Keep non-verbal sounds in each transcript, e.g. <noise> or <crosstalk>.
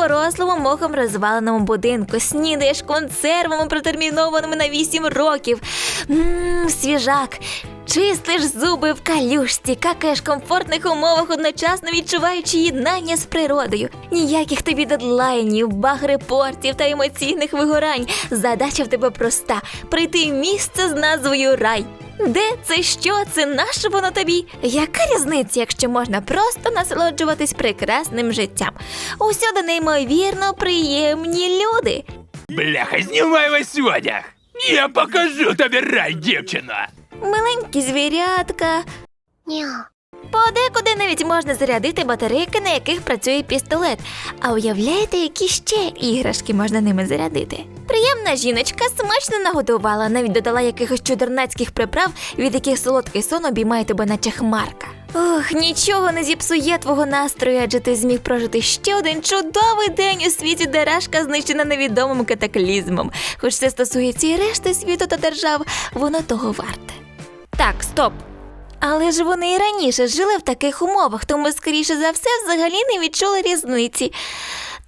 порослому мохом розваленому будинку, снідаєш консервами, протермінованими на 8 років. Ммм, свіжак. Чистиш зуби в калюшці, какаєш в комфортних умовах, одночасно відчуваючи єднання з природою. Ніяких тобі дедлайнів, баг-репортів та емоційних вигорань. Задача в тебе проста прийти в місце з назвою рай. Де це що? Це наше воно тобі? Яка різниця, якщо можна просто насолоджуватись прекрасним життям? Усюди неймовірно приємні люди. Бляха, знімай весь одяг! Я покажу тобі рай, дівчино! Миленькі звірятка. Подекуди навіть можна зарядити батарейки, на яких працює пістолет. А уявляєте, які ще іграшки можна ними зарядити? Приємна жіночка смачно нагодувала, навіть додала якихось чудернацьких приправ, від яких солодкий сон обіймає тебе, наче хмарка. Ох, нічого не зіпсує твого настрою, адже ти зміг прожити ще один чудовий день у світі, де рашка знищена невідомим катаклізмом. Хоч це стосується і решти світу та держав, воно того варте. Так, стоп. Але ж вони і раніше жили в таких умовах, тому, скоріше за все, взагалі не відчули різниці.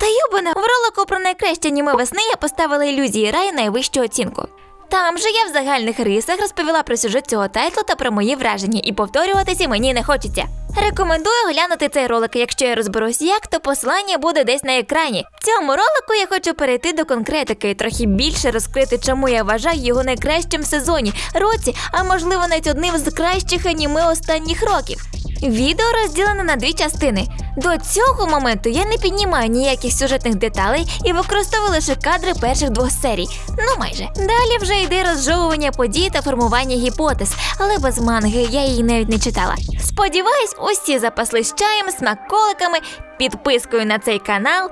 Та юбана, в ролику про найкраще аніме весни я поставила ілюзії раю найвищу оцінку. Там же я в загальних рисах розповіла про сюжет цього тайтлу та про мої враження, і повторюватися мені не хочеться. Рекомендую глянути цей ролик. Якщо я розберусь як, то посилання буде десь на екрані. В цьому ролику я хочу перейти до конкретики і трохи більше розкрити, чому я вважаю його найкращим в сезоні, році, а можливо навіть одним з кращих аніме останніх років. Відео розділене на дві частини. До цього моменту я не піднімаю ніяких сюжетних деталей і використовую лише кадри перших двох серій. Ну майже. Далі вже йде розжовування подій та формування гіпотез, але без манги я її навіть не читала. Сподіваюсь, усі запаслись чаєм, смаколиками, підпискою на цей канал.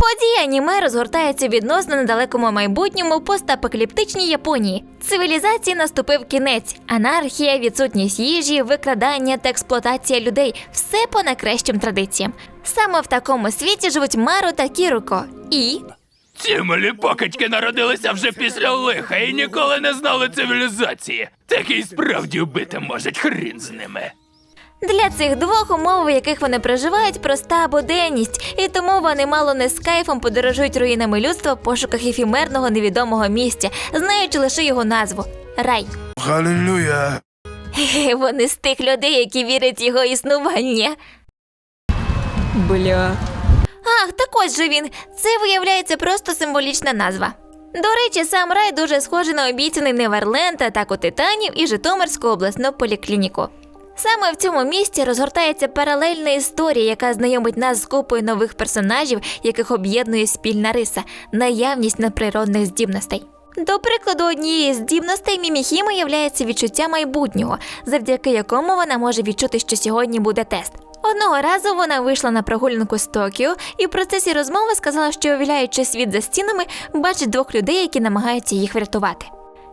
Події аніме розгортаються відносно недалекому майбутньому постапокаліптичній Японії. Цивілізації наступив кінець, анархія, відсутність їжі, викрадання та експлуатація людей все по найкращим традиціям. Саме в такому світі живуть Мару та Кіруко. І Ці малі покидьки народилися вже після лиха і ніколи не знали цивілізації. Такі справді вбити можуть хрін з ними. Для цих двох умов, в яких вони проживають, проста буденність, і тому вони мало не з кайфом подорожують руїнами людства в пошуках ефімерного невідомого місця, знаючи лише його назву рай. Халилюя. Вони з тих людей, які вірять в його існування. Бля. Ах, так ось же він. Це виявляється просто символічна назва. До речі, сам рай дуже схожий на обіцяний Неверленд, атаку титанів і Житомирську обласну поліклініку. Саме в цьому місці розгортається паралельна історія, яка знайомить нас з купою нових персонажів, яких об'єднує спільна риса, наявність надприродних здібностей. До прикладу, однією з здібностей Міміхіми являється відчуття майбутнього, завдяки якому вона може відчути, що сьогодні буде тест. Одного разу вона вийшла на прогулянку з Токіо і в процесі розмови сказала, що увіляючи світ за стінами, бачить двох людей, які намагаються їх врятувати.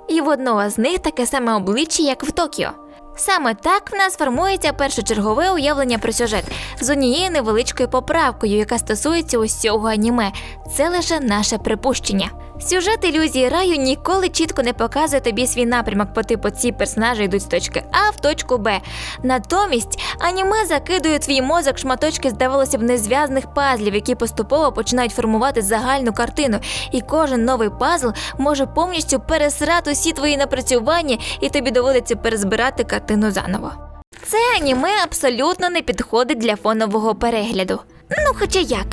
І в одного з них таке саме обличчя, як в Токіо. Саме так в нас формується першочергове уявлення про сюжет з однією невеличкою поправкою, яка стосується усього аніме. Це лише наше припущення. Сюжет ілюзії раю ніколи чітко не показує тобі свій напрямок по типу ці персонажі йдуть з точки А в точку Б. Натомість аніме закидує твій мозок шматочки, здавалося б, незв'язаних пазлів, які поступово починають формувати загальну картину, і кожен новий пазл може повністю пересрати усі твої напрацювання, і тобі доводиться перезбирати картину заново. Це аніме абсолютно не підходить для фонового перегляду. Ну, хоча як,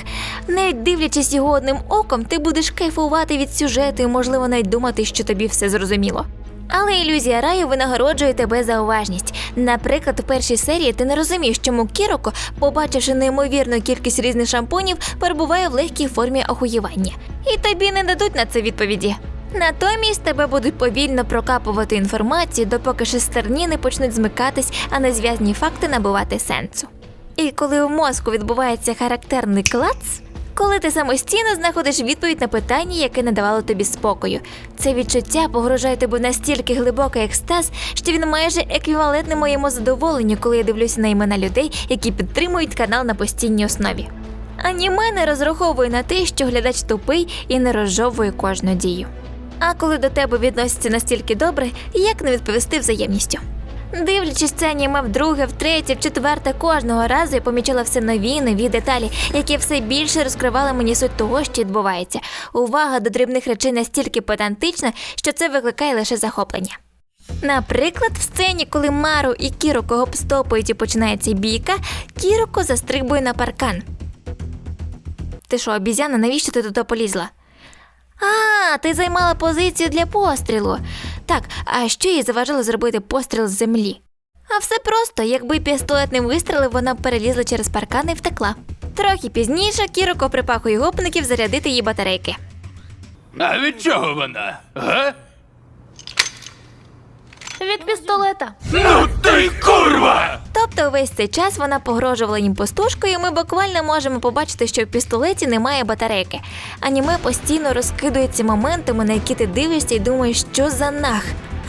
навіть дивлячись його одним оком, ти будеш кайфувати від сюжету і, можливо, навіть думати, що тобі все зрозуміло. Але ілюзія раю винагороджує тебе за уважність. Наприклад, у першій серії ти не розумієш, чому Кіроко, побачивши неймовірну кількість різних шампунів, перебуває в легкій формі охуєвання. І тобі не дадуть на це відповіді. Натомість тебе будуть повільно прокапувати інформацію, допоки шестерні не почнуть змикатись, а незв'язні факти набувати сенсу. І коли в мозку відбувається характерний клац, коли ти самостійно знаходиш відповідь на питання, яке не давало тобі спокою, це відчуття погружає тебе настільки глибокий екстаз, що він майже еквівалентний моєму задоволенню, коли я дивлюся на імена людей, які підтримують канал на постійній основі. Аніме не розраховує на те, що глядач тупий і не розжовує кожну дію. А коли до тебе відносяться настільки добре, як не відповісти взаємністю? Дивлячись це аніме вдруге, втретє, вчетверте, кожного разу я помічала все нові нові деталі, які все більше розкривали мені суть того, що відбувається. Увага до дрібних речей настільки педантична, що це викликає лише захоплення. Наприклад, в сцені, коли Мару і Кіроко гопстопують і починається бійка, Кіроко застрибує на паркан. Ти що, обізяна, навіщо ти туди полізла? А, ти займала позицію для пострілу. Так, а що їй заважило зробити постріл з землі? А все просто, якби пістолет не вистрілив, вона б перелізла через паркан і втекла. Трохи пізніше Кіроко припахує гопників зарядити її батарейки. А від чого вона? Га? Від пістолета. Ну ти курва! Тобто весь цей час вона погрожувала їм пастушкою. і ми буквально можемо побачити, що в пістолеті немає батарейки. Аніме постійно розкидує ці моментами, на які ти дивишся і думаєш, що за нах.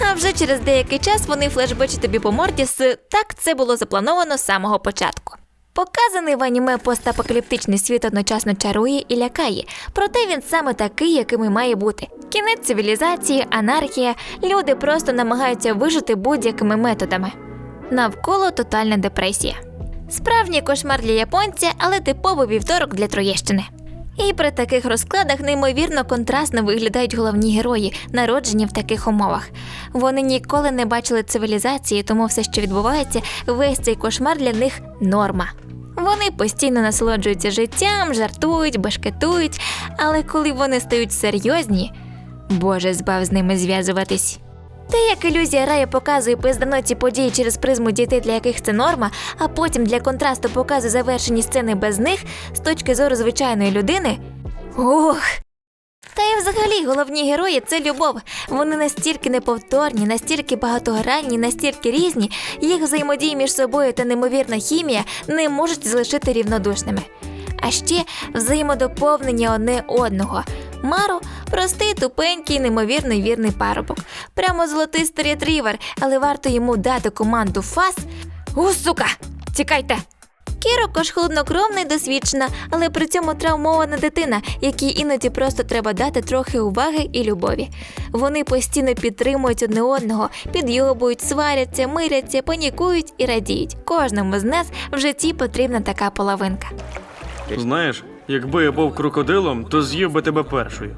А вже через деякий час вони флешбечать тобі по морді з так це було заплановано з самого початку. Показаний в аніме постапокаліптичний світ одночасно чарує і лякає, проте він саме такий, яким і має бути. Кінець цивілізації, анархія, люди просто намагаються вижити будь-якими методами. Навколо тотальна депресія. Справжній кошмар для японця, але типовий вівторок для Троєщини. І при таких розкладах неймовірно контрастно виглядають головні герої, народжені в таких умовах. Вони ніколи не бачили цивілізації, тому все, що відбувається, весь цей кошмар для них норма. Вони постійно насолоджуються життям, жартують, башкетують, але коли вони стають серйозні, Боже, збав з ними зв'язуватись. Те, як ілюзія раю показує пизданоті події через призму дітей, для яких це норма, а потім для контрасту показує завершені сцени без них з точки зору звичайної людини. Ох. Та й взагалі головні герої це любов. Вони настільки неповторні, настільки багатогранні, настільки різні, їх взаємодії між собою та неймовірна хімія не можуть залишити рівнодушними. А ще взаємодоповнення одне одного. Мару простий, тупенький, неймовірно вірний парубок. Прямо золотистий ретрівер, але варто йому дати команду фас. У, сука! Тікайте! Кіроко ж холоднокровна і досвідчена, але при цьому травмована дитина, якій іноді просто треба дати трохи уваги і любові. Вони постійно підтримують одне одного, підйобують, сваряться, миряться, панікують і радіють. Кожному з нас в житті потрібна така половинка. Знаєш, якби я був крокодилом, то з'їв би тебе першою.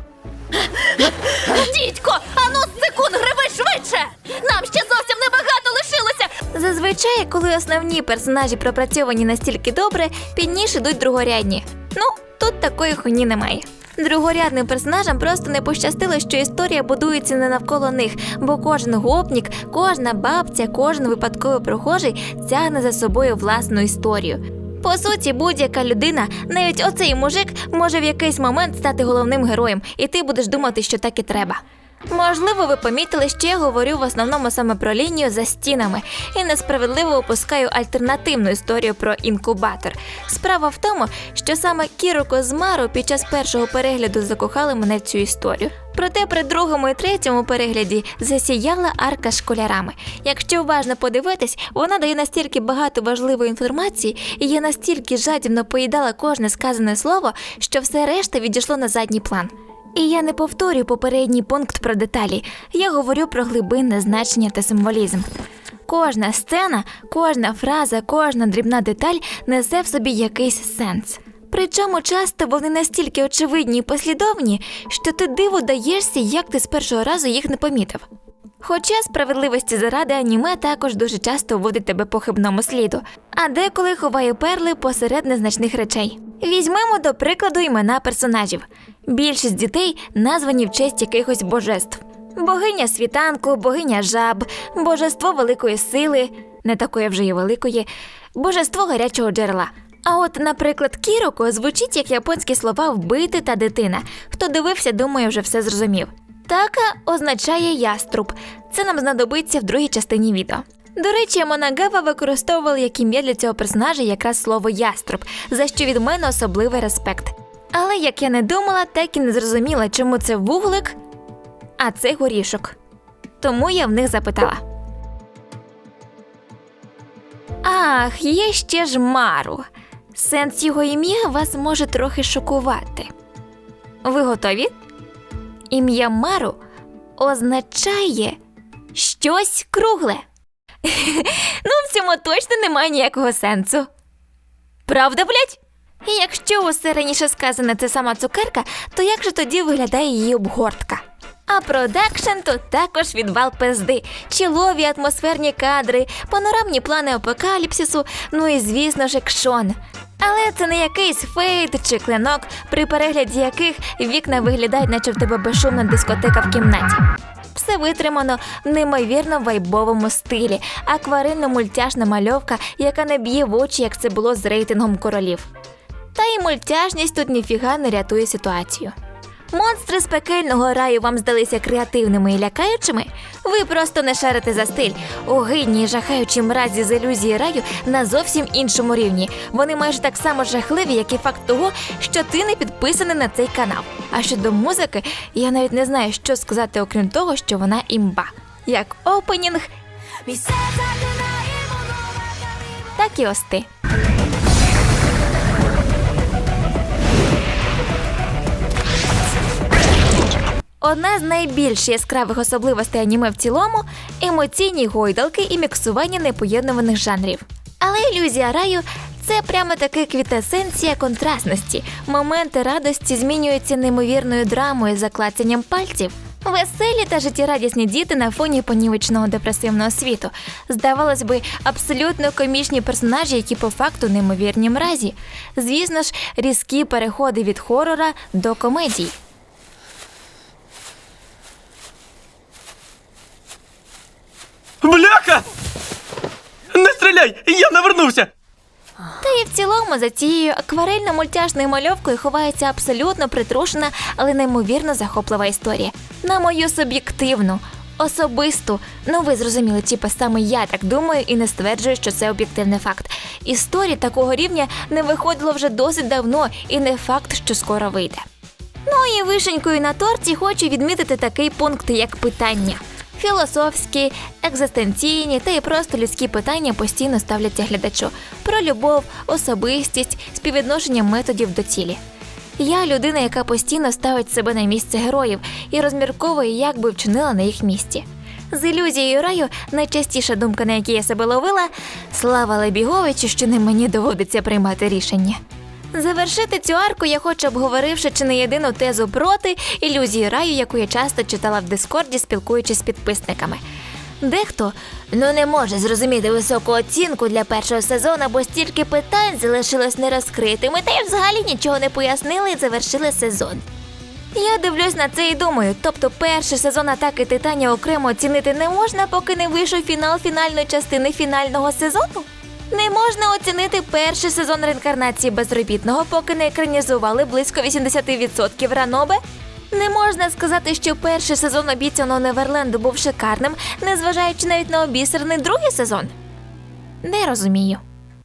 Дідько, ану секунд, гриби швидше! Нам ще зовсім небагато лишилося. Зазвичай, коли основні персонажі пропрацьовані настільки добре, пізніше йдуть другорядні. Ну, тут такої хуйні немає. Другорядним персонажам просто не пощастило, що історія будується не навколо них, бо кожен гопнік, кожна бабця, кожен випадковий прохожий тягне за собою власну історію. По суті, будь-яка людина, навіть оцей мужик, може в якийсь момент стати головним героєм, і ти будеш думати, що так і треба. Можливо, ви помітили, що я говорю в основному саме про лінію за стінами і несправедливо опускаю альтернативну історію про інкубатор. Справа в тому, що саме Кіроко з Мару під час першого перегляду закохали мене в цю історію. Проте при другому і третьому перегляді засіяла арка школярами. Якщо уважно подивитись, вона дає настільки багато важливої інформації, і я настільки жадібно поїдала кожне сказане слово, що все решта відійшло на задній план. І я не повторюю попередній пункт про деталі. Я говорю про глибинне значення та символізм. Кожна сцена, кожна фраза, кожна дрібна деталь несе в собі якийсь сенс. Причому часто вони настільки очевидні і послідовні, що ти диву даєшся, як ти з першого разу їх не помітив. Хоча справедливості заради аніме також дуже часто вводить тебе по хибному сліду, а деколи ховає перли посеред незначних речей. Візьмемо до прикладу імена персонажів. Більшість дітей названі в честь якихось божеств: богиня світанку, богиня жаб, божество великої сили, не такої вже й великої, божество гарячого джерела. А от, наприклад, Кіроко звучить як японські слова вбити та дитина. Хто дивився, думаю, вже все зрозумів. Така означає яструб. Це нам знадобиться в другій частині відео. До речі, Монагава використовували як ім'я для цього персонажа якраз слово яструб, за що від мене особливий респект. Але як я не думала, так і не зрозуміла, чому це вуглик, а це горішок. Тому я в них запитала. Ах, є ще ж Мару. Сенс його ім'я вас може трохи шокувати. Ви готові? Ім'я Мару означає щось кругле. <laughs> ну, в цьому точно немає ніякого сенсу. Правда, блять? Якщо усе раніше сказане це сама цукерка, то як же тоді виглядає її обгортка? А продакшн тут також відвал пизди, чілові атмосферні кадри, панорамні плани апокаліпсису, ну і звісно ж екшон. Але це не якийсь фейт чи клинок, при перегляді яких вікна виглядають, наче в тебе безшумна дискотека в кімнаті. Все витримано в неймовірно вайбовому стилі, акварельно-мультяшна мальовка, яка не б'є в очі, як це було з рейтингом королів. Та й мультяшність тут ніфіга не рятує ситуацію. Монстри з пекельного раю вам здалися креативними і лякаючими? Ви просто не шарите за стиль. Огидні і жахаючі мразі з ілюзії раю на зовсім іншому рівні. Вони майже так само жахливі, як і факт того, що ти не підписаний на цей канал. А щодо музики, я навіть не знаю, що сказати, окрім того, що вона імба. Як опенінг, так і ости. Одна з найбільш яскравих особливостей аніме в цілому емоційні гойдалки і міксування непоєднуваних жанрів. Але ілюзія раю це прямо таки квітесенція контрастності. Моменти радості змінюються неймовірною драмою за клацанням пальців. Веселі та життєрадісні діти на фоні понівечного депресивного світу. Здавалось би, абсолютно комічні персонажі, які по факту неймовірні мразі. Звісно ж, різкі переходи від хорора до комедій. Бляха! Не стріляй! Я навернувся! Та і в цілому за цією акварельно-мультяшною мальовкою ховається абсолютно притрушена, але неймовірно захоплива історія. На мою суб'єктивну, особисту, ну ви зрозуміли, типа саме я так думаю і не стверджую, що це об'єктивний факт. Історії такого рівня не виходило вже досить давно, і не факт, що скоро вийде. Ну і вишенькою на торті хочу відмітити такий пункт, як питання. Філософські, екзистенційні та й просто людські питання постійно ставляться глядачу про любов, особистість, співвідношення методів до цілі. Я людина, яка постійно ставить себе на місце героїв і розмірковує, як би вчинила на їх місці. З ілюзією раю найчастіша думка, на якій я себе ловила слава Лебіговичу, що не мені доводиться приймати рішення. Завершити цю арку я хочу, обговоривши чи не єдину тезу проти ілюзії раю, яку я часто читала в Дискорді, спілкуючись з підписниками. Дехто ну не може зрозуміти високу оцінку для першого сезону, бо стільки питань залишилось нерозкритими, та й взагалі нічого не пояснили і завершили сезон. Я дивлюсь на це і думаю, тобто перший сезон атаки Титанія окремо оцінити не можна, поки не вийшов фінал фінальної частини фінального сезону. Не можна оцінити перший сезон реінкарнації безробітного, поки не екранізували близько 80% ранобе. Не можна сказати, що перший сезон обіцяного Неверленду був шикарним, незважаючи навіть на обісерний другий сезон. Не розумію.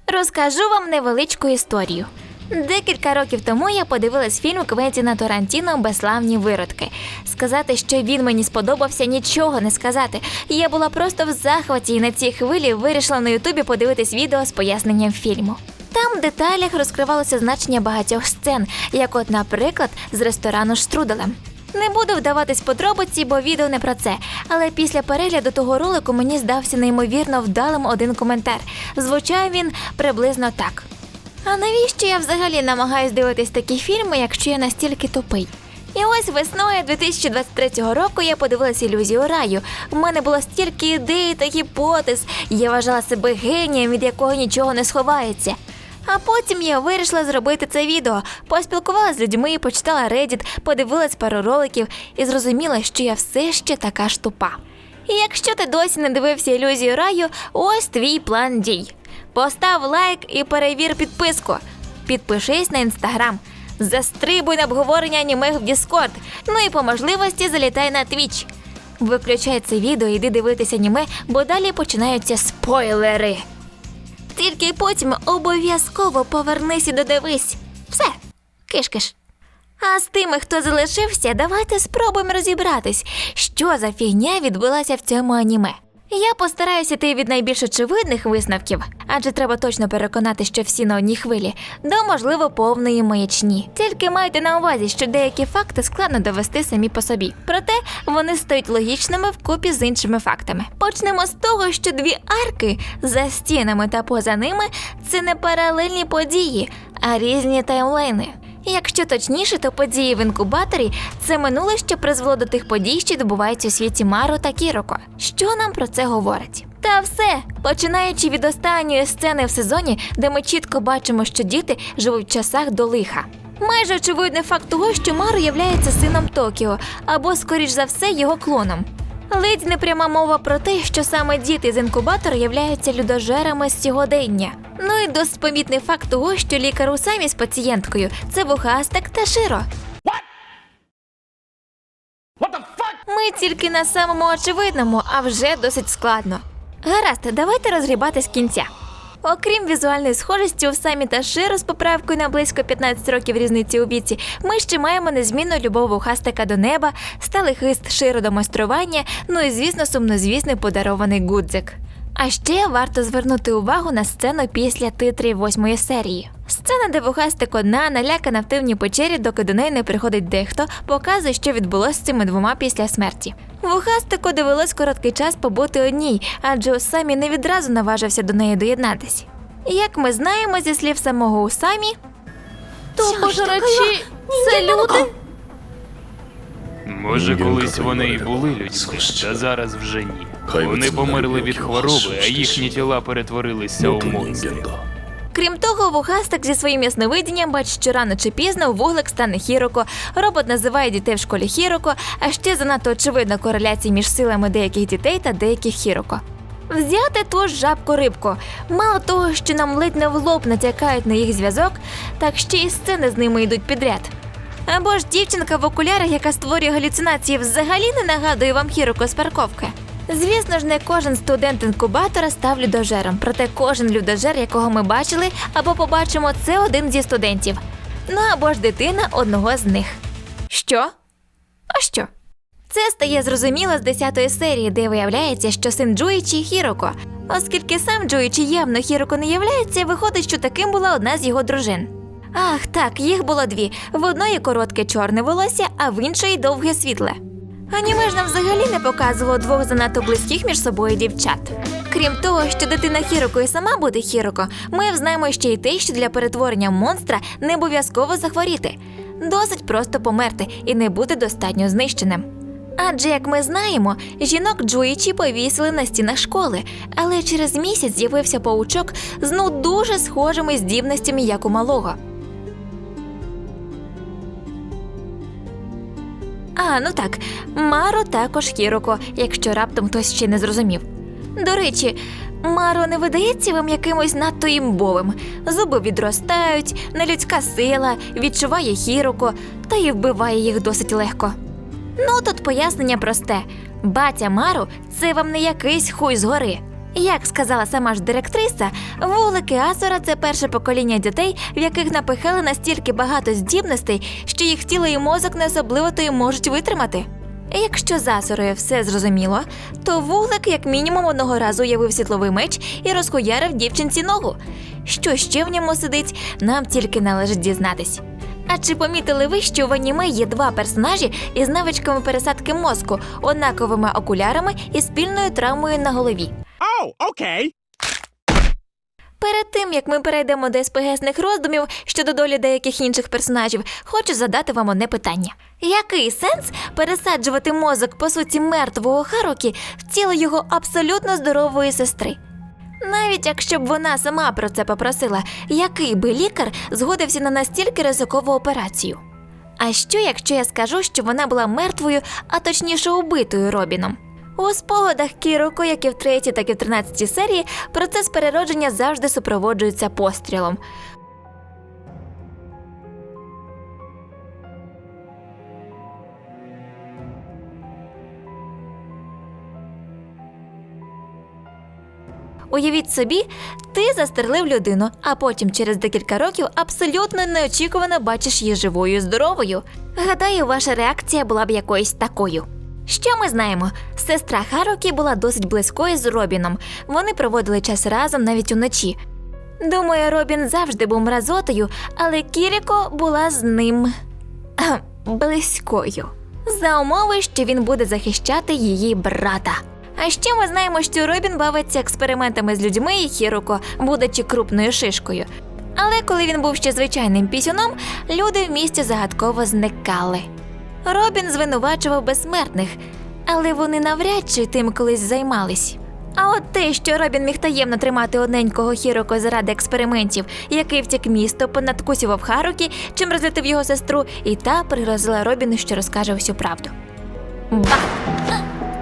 Розкажу вам невеличку історію. Декілька років тому я подивилась фільм Квентіна Тарантіно Безславні виродки. Сказати, що він мені сподобався, нічого не сказати. Я була просто в захваті і на цій хвилі вирішила на Ютубі подивитись відео з поясненням фільму. Там в деталях розкривалося значення багатьох сцен, як от, наприклад, з ресторану Штруделем. Не буду вдаватись подробиці, бо відео не про це. Але після перегляду того ролику мені здався неймовірно вдалим один коментар. Звучав він приблизно так. А навіщо я взагалі намагаюсь дивитись такі фільми, якщо я настільки тупий? І ось весною 2023 року я подивилась ілюзію раю. У мене було стільки ідей та гіпотез. Я вважала себе генієм, від якого нічого не сховається. А потім я вирішила зробити це відео, поспілкувалася з людьми, почитала Reddit, подивилась пару роликів і зрозуміла, що я все ще така ж тупа. І якщо ти досі не дивився ілюзію раю, ось твій план дій. Постав лайк і перевір підписку. Підпишись на інстаграм. Застрибуй на обговорення аніме в Діскорд. Ну і по можливості залітай на Твіч. Виключай це відео, іди дивитися аніме, бо далі починаються спойлери. Тільки потім обов'язково повернись і додивись. Все, киш-киш. А з тими, хто залишився, давайте спробуємо розібратись, що за фігня відбулася в цьому аніме. Я постараюся йти від найбільш очевидних висновків, адже треба точно переконати, що всі на одній хвилі, до можливо повної маячні. Тільки майте на увазі, що деякі факти складно довести самі по собі. Проте вони стають логічними вкупі з іншими фактами. Почнемо з того, що дві арки за стінами та поза ними це не паралельні події, а різні таймлайни. Якщо точніше, то події в інкубаторі це минуле, що призвело до тих подій, що відбуваються у світі Мару та Кіроко. Що нам про це говорить? Та все, починаючи від останньої сцени в сезоні, де ми чітко бачимо, що діти живуть в часах до лиха. Майже очевидний факт того, що Мару являється сином Токіо, або, скоріш за все, його клоном. Ледь не пряма мова про те, що саме діти з інкубатора являються людожерами з сьогодення. Ну і досить помітний факт того, що лікар у самі з пацієнткою це вухастик та широ. Ми тільки на самому очевидному, а вже досить складно. Гаразд, давайте розгрібати з кінця. Окрім візуальної схожості у самі та Широ з поправкою на близько 15 років різниці у віці, ми ще маємо незмінну любов вухастика до неба, сталий хист Широ до майстрування, ну і звісно, сумнозвісний подарований гудзик. А ще варто звернути увагу на сцену після титрів восьмої серії. Сцена, де вухастик одна налякана в темній печері, доки до неї не приходить дехто, показує, що відбулося з цими двома після смерті. Вухастику довелось короткий час побути одній, адже Усамі не відразу наважився до неї доєднатись. Як ми знаємо зі слів самого Усамі, То пожирачі це люди? Може, колись вони і були людьми, та зараз вже ні. Вони померли від хвороби, а їхні тіла перетворилися у монстрів. Крім того, вухастик зі своїм ясновидінням бачить, що рано чи пізно вуглик стане Хіроко, робот називає дітей в школі Хіроко, а ще занадто очевидна кореляція між силами деяких дітей та деяких Хіроко. Взяти ту ж жабку рибку. Мало того, що нам ледь не в лоб натякають на їх зв'язок, так ще й сцени з ними йдуть підряд. Або ж дівчинка в окулярах, яка створює галюцинації, взагалі не нагадує вам Хіроко з парковки. Звісно ж, не кожен студент інкубатора став людожером, проте кожен людожер, якого ми бачили або побачимо, це один зі студентів. Ну або ж дитина одного з них. Що? А що? Це стає зрозуміло з 10-ї серії, де виявляється, що син Джуїчі Хіроко. Оскільки сам Джуїчі явно Хіроко не являється, виходить, що таким була одна з його дружин. Ах, так, їх було дві: в одної коротке чорне волосся, а в іншої довге світле. Аніме ж нам взагалі не показувало двох занадто близьких між собою дівчат. Крім того, що дитина Хіроко і сама буде Хіроко, ми взнаємо ще й те, що для перетворення монстра не обов'язково захворіти. Досить просто померти і не бути достатньо знищеним. Адже, як ми знаємо, жінок Джуїчі повісили на стінах школи, але через місяць з'явився паучок з ну дуже схожими здібностями, як у малого. А, ну так, Маро також Хіроко, якщо раптом хтось ще не зрозумів. До речі, Маро не видається вам якимось надто імбовим. Зуби відростають, нелюдська сила, відчуває Хіроко та й вбиває їх досить легко. Ну, тут пояснення просте: батя Мару це вам не якийсь хуй згори. Як сказала сама ж директриса, вулики Асора це перше покоління дітей, в яких напихали настільки багато здібностей, що їх тіло і мозок не особливо то й можуть витримати. Якщо з Асорою все зрозуміло, то вуглик як мінімум одного разу уявив світловий меч і розхуярив дівчинці ногу. Що ще в ньому сидить, нам тільки належить дізнатись. А чи помітили ви, що в аніме є два персонажі із навичками пересадки мозку, однаковими окулярами і спільною травмою на голові? Oh, okay. Перед тим як ми перейдемо до СПГСних роздумів щодо долі деяких інших персонажів, хочу задати вам одне питання: який сенс пересаджувати мозок по суті мертвого Харукі в тіло його абсолютно здорової сестри? Навіть якщо б вона сама про це попросила, який би лікар згодився на настільки ризикову операцію? А що, якщо я скажу, що вона була мертвою, а точніше убитою Робіном? У спогадах Кіроко, як і в третій, так і в тринадцятій серії, процес переродження завжди супроводжується пострілом. Уявіть собі, ти застрелив людину, а потім через декілька років абсолютно неочікувано бачиш її живою і здоровою. Гадаю, ваша реакція була б якоюсь такою. Що ми знаємо? Сестра Харукі була досить близькою з Робіном. Вони проводили час разом навіть уночі. Думаю, Робін завжди був мразотою, але Кіріко була з ним близькою. За умови, що він буде захищати її брата. А ще ми знаємо, що Робін бавиться експериментами з людьми і Хіруко, будучи крупною шишкою. Але коли він був ще звичайним пісюном, люди в місті загадково зникали. Робін звинувачував безсмертних, але вони навряд чи тим колись займались. А от те, що Робін міг таємно тримати одненького Хіроко заради експериментів, який втік місто, понадкусював Харукі, чим розлютив його сестру, і та пригрозила Робіну, що розкаже всю правду. Ба!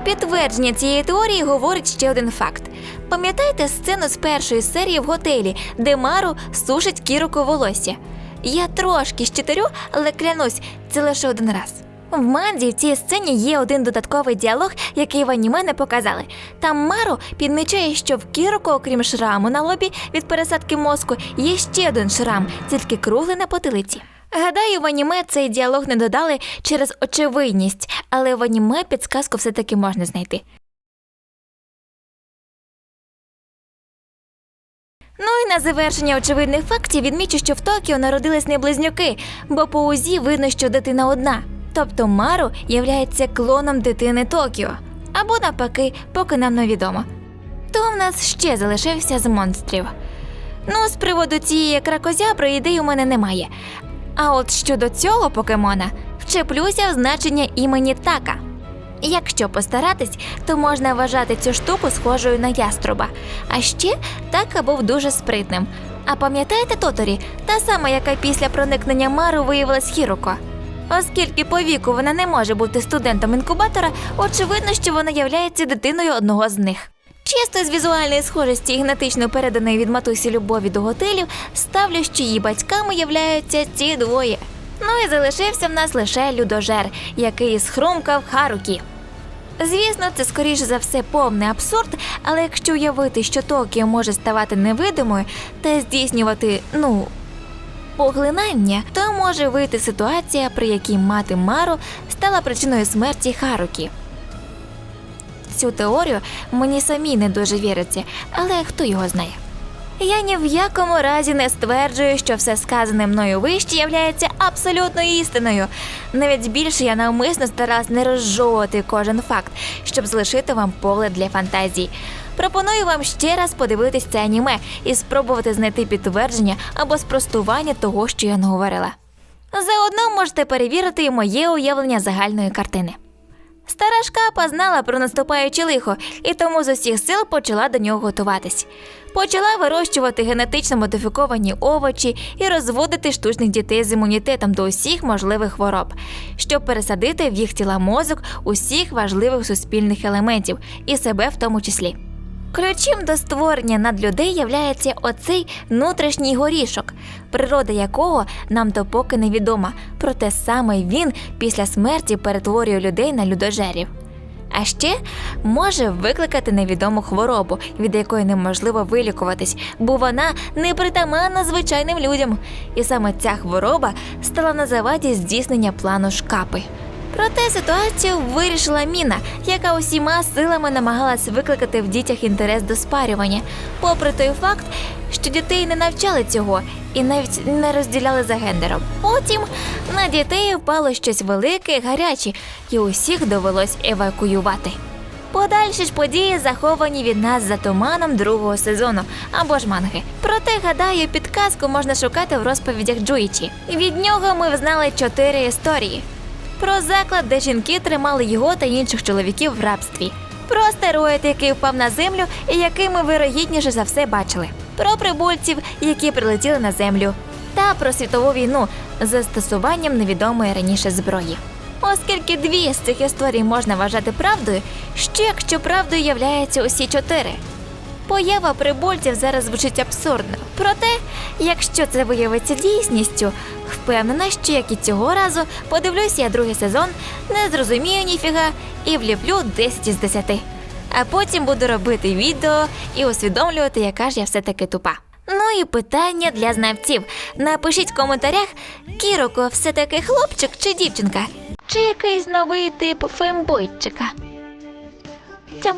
Підтвердження цієї теорії говорить ще один факт. Пам'ятаєте сцену з першої серії в готелі, де Мару сушить Кіруко волосся? Я трошки щитарю, але клянусь, це лише один раз. В манзі в цій сцені є один додатковий діалог, який в аніме не показали. Там Мару підмічає, що в Кіруко, окрім шраму на лобі від пересадки мозку, є ще один шрам, тільки круглий на потилиці. Гадаю, в аніме цей діалог не додали через очевидність, але в аніме підсказку все-таки можна знайти. Ну і на завершення очевидних фактів відмічу, що в Токіо народились не близнюки, бо по УЗІ видно, що дитина одна. Тобто Мару являється клоном дитини Токіо. Або навпаки, поки нам невідомо. То в нас ще залишився з монстрів. Ну, з приводу цієї кракозябри ідей у мене немає. А от щодо цього покемона, вчеплюся в значення імені Така. Якщо постаратись, то можна вважати цю штуку схожою на яструба. А ще Така був дуже спритним. А пам'ятаєте Тоторі, та сама, яка після проникнення Мару виявилась Хіруко? Оскільки по віку вона не може бути студентом інкубатора, очевидно, що вона являється дитиною одного з них. Чисто з візуальної схожості і генетично переданої від матусі любові до готелів, ставлю, що її батьками являються ці двоє. Ну і залишився в нас лише людожер, який схрумкав Харукі. Звісно, це скоріш за все повний абсурд, але якщо уявити, що Токіо може ставати невидимою та здійснювати, ну, поглинання, то може вийти ситуація, при якій мати Мару стала причиною смерті Харукі. Цю теорію мені самі не дуже віриться, але хто його знає. Я ні в якому разі не стверджую, що все сказане мною вище являється абсолютною істиною. Навіть більше я навмисно старалась не розжовувати кожен факт, щоб залишити вам поле для фантазії. Пропоную вам ще раз подивитись це аніме і спробувати знайти підтвердження або спростування того, що я наговорила. Заодно можете перевірити і моє уявлення загальної картини. Стара шкапа знала про наступаюче лихо і тому з усіх сил почала до нього готуватись. Почала вирощувати генетично модифіковані овочі і розводити штучних дітей з імунітетом до усіх можливих хвороб, щоб пересадити в їх тіла мозок усіх важливих суспільних елементів, і себе в тому числі. Ключем до створення надлюдей являється оцей внутрішній горішок, природа якого нам допоки невідома, проте саме він після смерті перетворює людей на людожерів. А ще може викликати невідому хворобу, від якої неможливо вилікуватись, бо вона непритаманна звичайним людям. І саме ця хвороба стала на заваді здійснення плану шкапи. Проте ситуацію вирішила Міна, яка усіма силами намагалась викликати в дітях інтерес до спарювання, попри той факт, що дітей не навчали цього і навіть не розділяли за гендером. Потім на дітей впало щось велике, гаряче, і усіх довелось евакуювати. Подальші ж події заховані від нас за туманом другого сезону або ж манги. Проте, гадаю, підказку можна шукати в розповідях Джуїчі. Від нього ми взнали чотири історії: про заклад, де жінки тримали його та інших чоловіків в рабстві. Про астероїд, який впав на землю і який ми вирогідніше за все бачили. Про прибульців, які прилетіли на землю. Та про світову війну з застосуванням невідомої раніше зброї. Оскільки дві з цих історій можна вважати правдою, що якщо правдою являються усі чотири. Поява прибульців зараз звучить абсурдно. Проте, якщо це виявиться дійсністю, впевнена, що як і цього разу подивлюся я другий сезон, не зрозумію ніфіга і вліплю 10 із 10. А потім буду робити відео і усвідомлювати, яка ж я все-таки тупа. Ну і питання для знавців. Напишіть в коментарях, Кіроко все-таки хлопчик чи дівчинка? Чи Чи якийсь новий тип фембойчика? Цям.